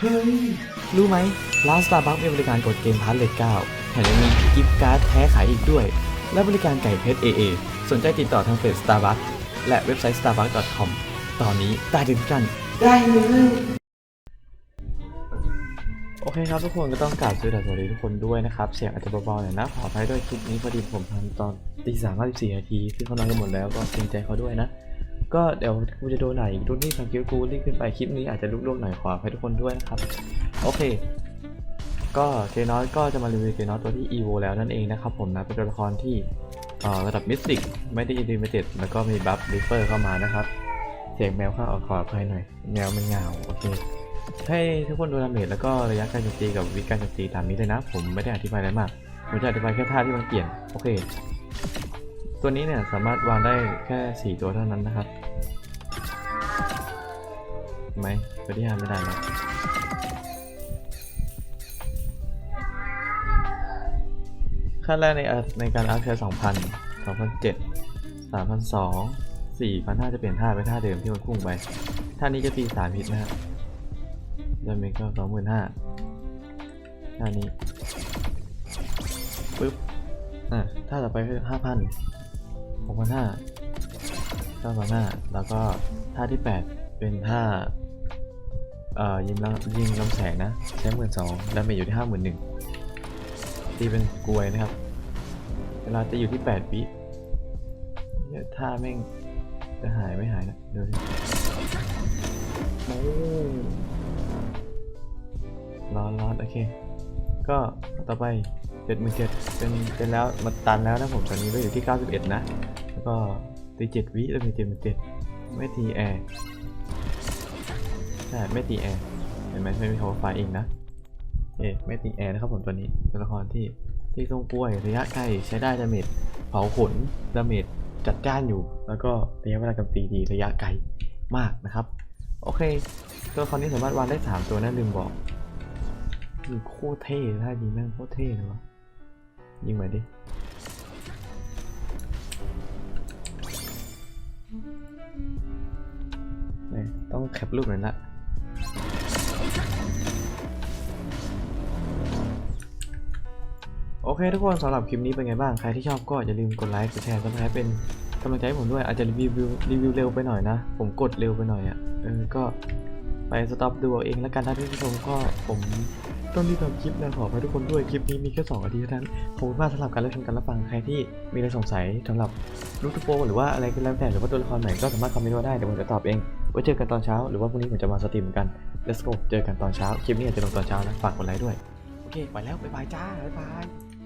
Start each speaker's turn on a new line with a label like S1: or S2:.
S1: เฮ้ย รู้ไหมร้านสตาร์บัคมีบริการกดเกมพาร์ทเลทเก้าแถมยังมีกิฟต์การ์ดแท้ขายอีกด้วย และบริการไก่เพชร AA สนใจติดต่อทางเพจ Starbucks และเว็บไซต์ starbucks.com ตอนนี้ได้ถึงกัน ได้เลยโอเคครับทุกคนก็ต้องกราบสวัสดีทุกคนด้วยนะครับ เสียงอาจจะเบาๆหน่อยนะ ขออภัยด้วยคลิปนี้พอดีผมทำตอนตีสามห้าสิบสี่นาทีซึ่เขานอนกันหมดแล้วก็เกรงใจเขาด้วยนะ ก็เดี๋ยวกูจะโดนไหนรุ่นที่ทำคลิปกูรีบขึ้นไปคลิปนี้อาจจะลุกๆหน่อยขออภัยทุกคนด้วยนะครับโอเค ก็เจนอสก็จะมารีวิวเจนอสตัวที่ EVO แล้วนั่นเองนะครับผมนะเป็นตัวละครที่ระดับมิสติกไม่ได้อินดิเมเต็ดแล้วก็มีบัฟริเฟอร์เข้ามานะครับเสียงแมวข้าขออภัยหน่อย แมวมันเหงาโอเคให้ทุกคนดูดาเมจแล้วก็ระยะการโจมตีกับวิธีการโจมตีตามนี้เลยนะ ผมไม่ได้อธิบายอะไรมากผมจะอธิบายแค่ท่าที่มันเปลี่ยนโอเค ตัวนี้เนี่ยสามารถวางได้แค่ 4 ตัวเท่านั้นนะครับเห็นไหมตัวที่ห้าไม่ได้แล้วขั้นแรกในอาในการอัพใช้2,000 2,007 3,002 4,500จะเปลี่ยนท่าไปท่าเดิมที่มันพุ่งไป ท่านี้จะตี3ฮิตนะครับดาเมจก็25,000ท่านี้ปึ๊บ อะท่าต่อไปคือ5,000 6,500 9,500แล้วก็ท่าที่8เป็นท่าเอ่อยิงลำยิงลำแสงนะใช้หมื่นสองดาเมจอยู่ที่ห้าหมื่นหนึ่งตีเป็นกลวยนะครับ เวลาจะอยู่ที่แปดวิเนี่ยท่าแม่งจะหายไม่หายนะดูดิโอ้ร้อนร้อนโอเค ก็ต่อไป เจ็ดหมื่นเจ็ดเป็นเป็นแล้วมาตันแล้วนะผมตอนนี้ก็อยู่ที่เก้าสิบเอ็ดนะ แล้วก็ตีเจ็ดวิแล้วมีเจ็ดหมื่นเจ็ดไม่ตีแอร์ใช่ไม่ตีแอร์เห็นไหมไม่มีคำว่าไฟเองนะเอ๊ไม่ตีแอร์นะครับผมตัวนี้ตัวละครที่ที่ทรงกล้วยระยะใกล้ใช้ได้ดาเมจเผาขนดาเมจจัดจ้านอยู่ แล้วก็ระยะเวลากำตีดีระยะไกลมากนะครับ โอเค ตัวละครนี้สามารถวางได้ 3 ตัวนะลืมบอกโคตรเท่ถ้ายิงแม่งโคตรเท่เลยวะ ยิงมาดินี่ต้องแคปรูปหน่อยละโอเคทุกคนสำหรับคลิปนี้เป็นไงบ้าง ใครที่ชอบก็อย่าลืมกดไลค์กดแชร์กดแชร์เป็นกำลังใจให้ผมด้วย อาจจะรีวิวรีวิวเร็วไปหน่อยนะ ผมกดเร็วไปหน่อยอะ่ะเออก็ไปสต็อปดูเอาเองแล้วกันถ้าท่านผู้ชมก็ผม ต้องที่ทำคลิปนะขอไปทุกคนด้วยคลิปนี้มีแค่2อาทิตย์เท่านั้นขอบคุณมากสำหรับการรับชมการรับฟังใครที่มีอะไรสงสัยสำหรับลูกทุโปหรือว่าอะไรก็แล้วแต่หรือว่าตัวละครไหนก็สามารถคอมเมนต์มาได้เดี๋ยวผมจะตอบเองไว้เจอกันตอนเช้าหรือว่าพรุ่งนี้ผมจะมาสตรีมกัน let's go เจอกันตอนเช้าคลิปนี้อาจจะลงตอนเช้านะฝากกดไลค์ด้วยโอเคไปแล้วบ๊ายบายจ้าบ๊ายบาย